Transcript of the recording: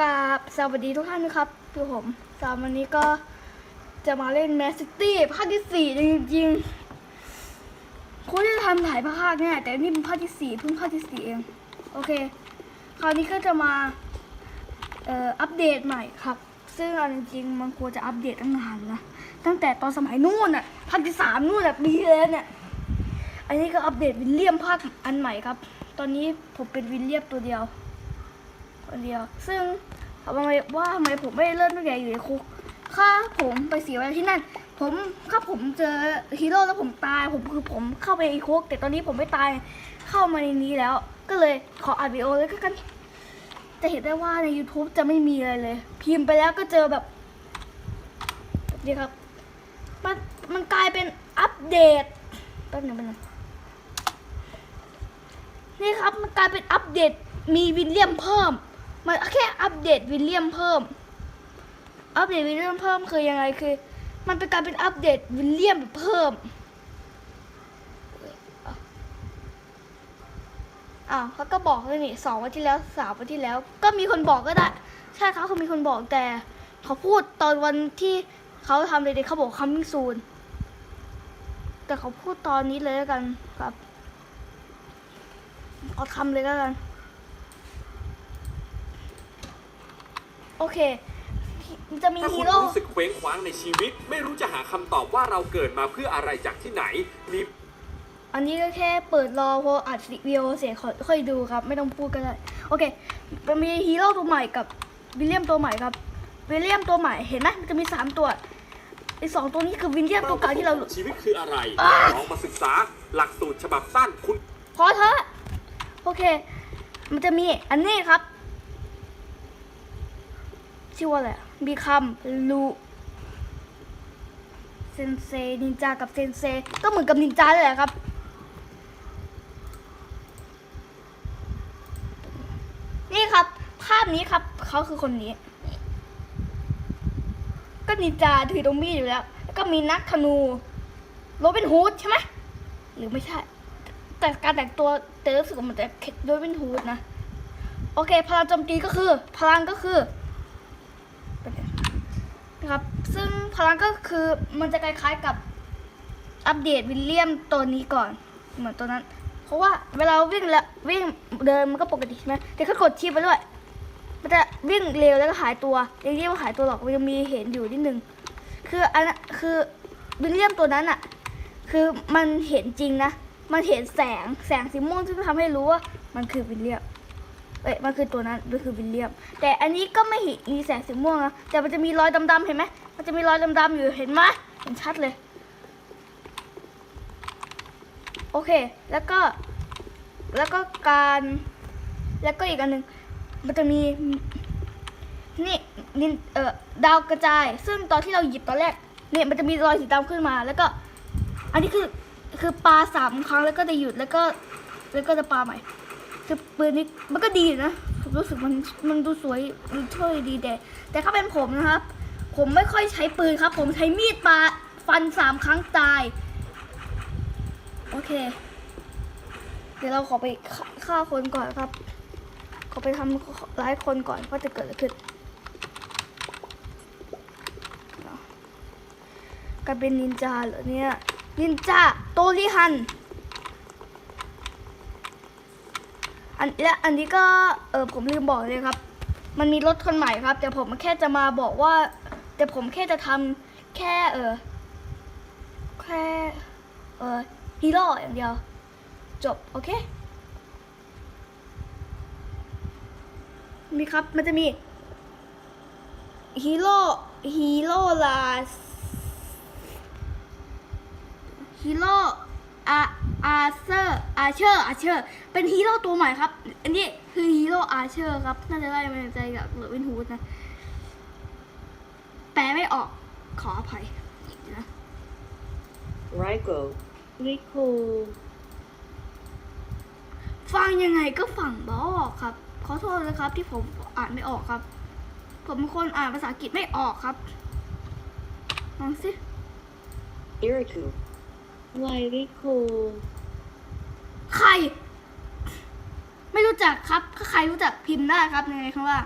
กราบสวัสดีทุกท่านนะครับคือผมสามวันนี้ก็จะมาเล่นแมสซิตี้ภาคที่สี่จริงๆคุณจะทำถ่ายภาคเนี่ยแต่นี่เป็นภาคที่สี่เพิ่งภาคที่สี่เอง โอเค คราวนี้ก็จะมาเอ่ออัปเดตใหม่ครับ ซึ่งจริงๆมันควรจะอัปเดตตั้งนานนะตั้งแต่ตอนสมัยนู่นน่ะภาคที่สามนู่นน่ะปีแล้วเนี่ยอันนี้ก็อัปเดตวิลเลียมภาคอันใหม่ครับ ตอนนี้ผมเป็นวิลเลียมตัวเดียว คนเดียว ซึ่งถามว่าทำไมว่าทำไมผมไม่เริ่มตั้งแต่อยู่ในคุกถ้าผมไปเสียเวลาที่นั่น ผมถ้าผมเจอฮีโร่แล้วผมตาย ผมคือผมเข้าไปในคุก แต่ตอนนี้ผมไม่ตายเข้ามาในนี้แล้ว ก็เลยขออัดวิดีโอเลยก็กัน จะเห็นได้ว่าใน YouTube จะไม่มีอะไรเลย พิมพ์ไปแล้วก็เจอแบบแบบนี้ครับ มันมันกลายเป็นอัปเดตแป๊บนึงแป๊บนึงนี่ครับมันกลายเป็นอัปเดตมีวิลเลียมเพิ่ม มันแค่อัปเดตวิลเลียมเพิ่ม อัปเดตวิลเลียมเพิ่มคือยังไงคือ มันเป็นการเป็นอัปเดตวิลเลียมเพิ่มอ้าวเขาก็บอกเลยนี่สองวันที่แล้วสามวันที่แล้ว ก็มีคนบอกก็ได้ ใช่ครับเขามีคนบอกแต่ เขาพูดตอนวันที่เขาทำเลยเขาบอก coming soon แต่เขาพูดตอนนี้เลยแล้วกันครับเอาทำเลยแล้วกัน โอเค จะมีถ้าฮีคุณโร่ รู้สึกเคว้งคว้างในชีวิต ไม่รู้จะหาคำตอบว่าเราเกิดมาเพื่ออะไรจากที่ไหนมีอันนี้ก็แค่เปิดรอพออัดวิดีโอเสียงค่อยดูครับ ไม่ต้องพูดก็ได้ โอเคมันมีฮีโร่ตัวใหม่กับวิลเลียมตัวใหม่ครับวิลเลียมตัวใหม่เห็นไหมมันจะมีสามตัวไอ้สองตัวนี้คือวิลเลียมตัวเก่าที่เรา ชีวิตคืออะไรอ่าลองมาศึกษาหลักสูตรฉบับสั้นคุณ พอเถอะโอเค มันจะมีอันนี้ครับ ชื่อว่าอะไรมีคำลูเซนเซนินจากับเซนเซก็เหมือนกับนินจาเลยแหละครับนี่ครับ ภาพนี้ครับเขาคือคนนี้ ก็นินจาถือตรงมีดอยู่แล้ว แล้วก็มีนักธนูโรบินฮูดใช่ไหมหรือไม่ใช่ แต่การแต่งตัวเตอรู้สึกว่ามันจะโรบินฮูดนะ โอเค พลังโจมตีก็คือ พลังก็คือ ครับ ซึ่งพลังก็คือมันจะคล้ายๆกับอัปเดตวิลเลียมตัวนี้ก่อน เหมือนตัวนั้น เพราะว่าเวลาวิ่งแล้ววิ่งเดินมันก็ปกติใช่ไหมแต่ถ้ากดชีพไปด้วย มันจะวิ่งเร็วแล้วก็หายตัวเรียกว่าหายตัวหรอกมันยังมีเห็นอยู่นิดนึง คืออันนั้นคือวิลเลียมตัวนั้นอะคือมันเห็นจริงนะ มันเห็นแสงแสงสีม่วงซึ่ทำให้รู้ว่ามันคือวิลเลียม เอ้ยมันคือตัวนั้นมันคือวิลเลียม แต่อันนี้ก็ไม่เห็นมีแสงสีม่วงนะแต่มันจะมีรอยดำๆเห็นไหมมันจะมีรอยดำๆอยู่เห็นไหมเห็นชัดเลย โอเค แล้วก็ แล้วก็การ แล้วก็อีกอันหนึ่งมันจะมีนี่นินเอ่อดาวกระจาย ซึ่งตอนที่เราหยิบตอนแรกเนี่ยมันจะมีรอยสีดำขึ้นมา แล้วก็ อันนี้คือคือปลาสามครั้งแล้วก็จะหยุดแล้วก็แล้วก็จะปลาใหม่ คือปืนนี้มันก็ดีนะผมรู้สึกมันมันดูสวยมันช่วยดีแต่แต่ถ้าเป็นผมนะครับ ผมไม่ค่อยใช้ปืนครับ ผมใช้มีดปาฟันสามครั้งตาย โอเค เดี๋ยวเราขอไปฆ่าฆ่าคนก่อนครับ ขอไปทำร้ายคนก่อนว่าจะเกิดอะไรขึ้นกลายเป็นนินจาเหรอเนี่ยนินจาโตริฮัน อันและอันนี้ก็เออผมลืมบอกเลยครับ มันมีรถคนใหม่ครับ แต่ผมแค่จะมาบอกว่า แต่ผมแค่จะทำแค่เออแค่เออฮีโร่อย่างเดียว จบ โอเคมีครับ มันจะมีฮีโร่ฮีโร่ลาฮีโร่ อร์อาเชอร์อาเชอร์เป็นฮีโร่ตัวใหม่ครับ อันนี้คือฮีโร่อาเชอร์ครับน่าจะได้มาใจกับโรบินฮูดนะแปลไม่ออกขออภัยนะ Rico. Rico. ฟังยังไงก็ฟังบออก ครับ ขอโทษนะครับ ที่ผมอ่านไม่ออกครับ ผมเป็นคนอ่านภาษาอังกฤษไม่ออกครับลองสิ Iriku. Why Rico? ใคร ไม่รู้จักครับ ถ้าใครรู้จักพิมพ์ได้ครับในคำว่า